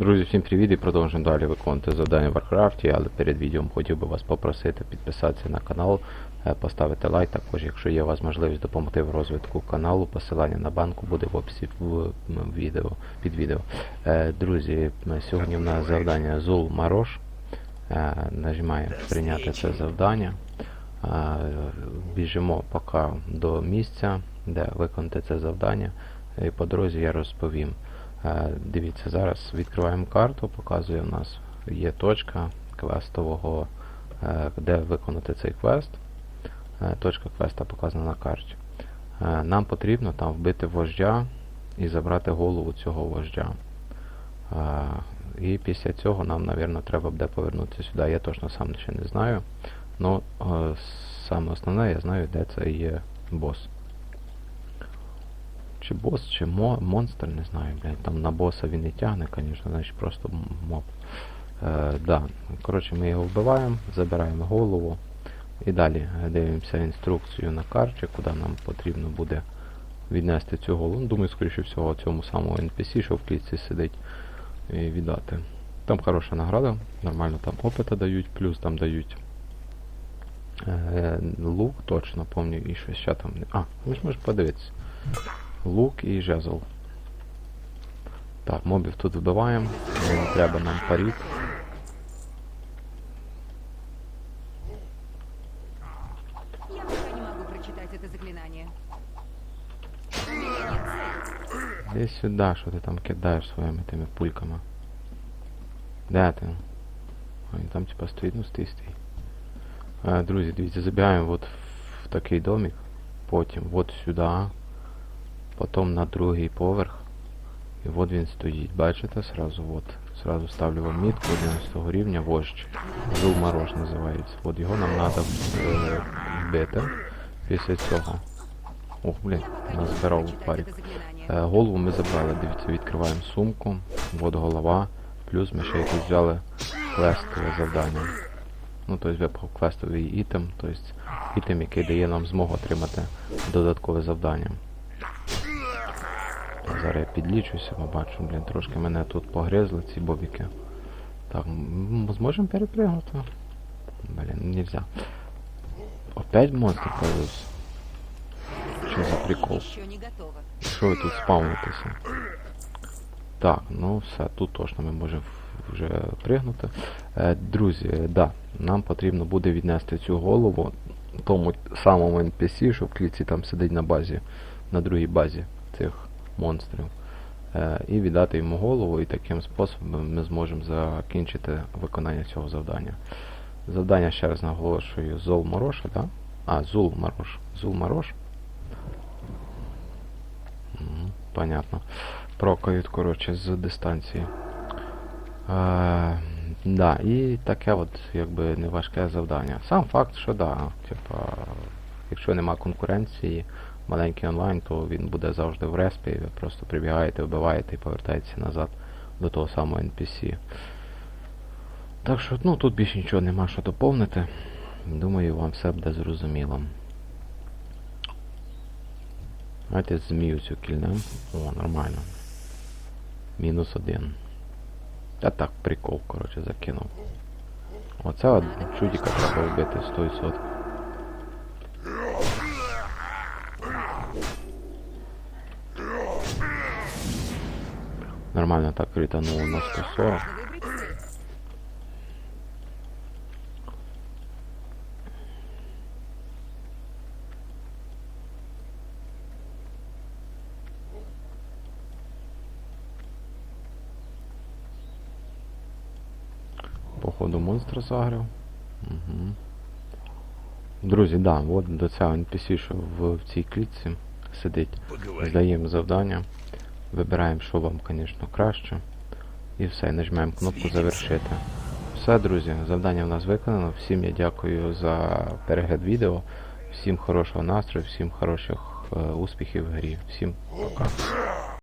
Друзі, всім привіт і продовжуємо далі виконувати завдання в Варкрафті, але перед відео хотів би вас попросити підписатися на канал, е, поставити лайк. Також, якщо є у вас можливість допомогти в розвитку каналу, посилання на банку буде в описі в відео, під відео. Е, Друзі, м, сьогодні в нас завдання Зул Марош. Е, Нажимаємо прийняти це завдання. Е, Біжимо поки до місця, де виконати це завдання. І по дорозі я розповім. Е, Дивіться, зараз відкриваємо карту, показує у нас є точка квестового, е, де виконати цей квест. Е, Точка квеста показана на карті. Нам потрібно там вбити вождя і забрати голову цього вождя. І після цього нам, мабуть, треба буде повернутися сюди. Я точно сам ще не знаю. Но е, саме основне, я знаю, де це є бос. Чи бос, чи мо монстр, не знаю, блядь. Там на боса він не тягне, звісно, значить просто моб. Е, да. Коротше, ми його вбиваємо, забираємо голову. І далі е, дивимося інструкцію на карті, куди нам потрібно буде віднести цю голову. Ну, Думаю, скоріше всього, цьому самому NPC, що в клітці сидить, і віддати. Там хороша награда, нормально там опита дають, плюс там дають е, лук, точно пам'ятаю, і щось ще там. А, ви ж можеш подивитися. Лук і жезл. Так, мобів тут вбиваємо. Не треба нам парік. Я пока не могу прочитать это заклинание. У меня нет цели. Іди сюди, що ти там кидаєш своїми тими пульками. Де ти? Ой, там типа стоїть, ну стій, стій. Е, друзі, дивіться, забігаємо от в такий домик, потім от сюди, Потім на другий поверх. І от він стоїть. Бачите, сразу от. Сразу ставлю вам мітку 11 рівня вождь. Зул Марош називається. От його нам треба вбити. Після цього. Ох, блін, назбирав парік. Е, Голову ми забрали, дивіться, відкриваємо сумку, от голова, плюс ми ще якось взяли квестове завдання. Ну, тобто випав квестовий ітем, тобто ітем, який дає нам змогу отримати додаткове завдання. Зараз я підлічуся, бо бачу, блін, трошки мене тут погризли ці бобіки. Так, зможемо перепригнути? Блін, нельзя. Опять монстр появився. Що за прикол? Що ви тут спавнитеся? Так, ну все, тут точно ми можемо вже пригнути. Е, друзі, да, нам потрібно буде віднести цю голову тому самому NPC, що в клітці там сидить на базі, на другій базі цих монстрів. Е, і віддати йому голову, і таким способом ми зможемо закінчити виконання цього завдання. Завдання, ще раз наголошую, Зол Мороша, да? А, Зул Марош. Зул Марош. Мгм, Понятно. Прокають, коротше, з дистанції. Е, да, і таке от, якби неважке завдання. Сам факт, що да, типа, якщо нема конкуренції, маленький онлайн, то він буде завжди в респі, ви просто прибігаєте, вбиваєте і повертаєтеся назад до того самого NPC. Так що, ну, тут більше нічого нема що доповнити. Думаю, вам все буде зрозуміло. Давайте змію цю кільнем. О, нормально. Мінус один. Та так, прикол, коротше, закинув. Оце от чудіка треба вбити 100%. Нормально так критануло на 140. Нужно выбрать. Походу монстра загрів. Угу. Друзі, да, от до цього NPC, що в, в цій клітці сидить. Здаємо завдання. Вибираємо, що вам, звісно, краще. І все, нажимаємо кнопку завершити. Все, друзі, завдання в нас виконано. Всім я дякую за перегляд відео. Всім хорошого настрою, всім хороших е, успіхів в грі. Всім пока.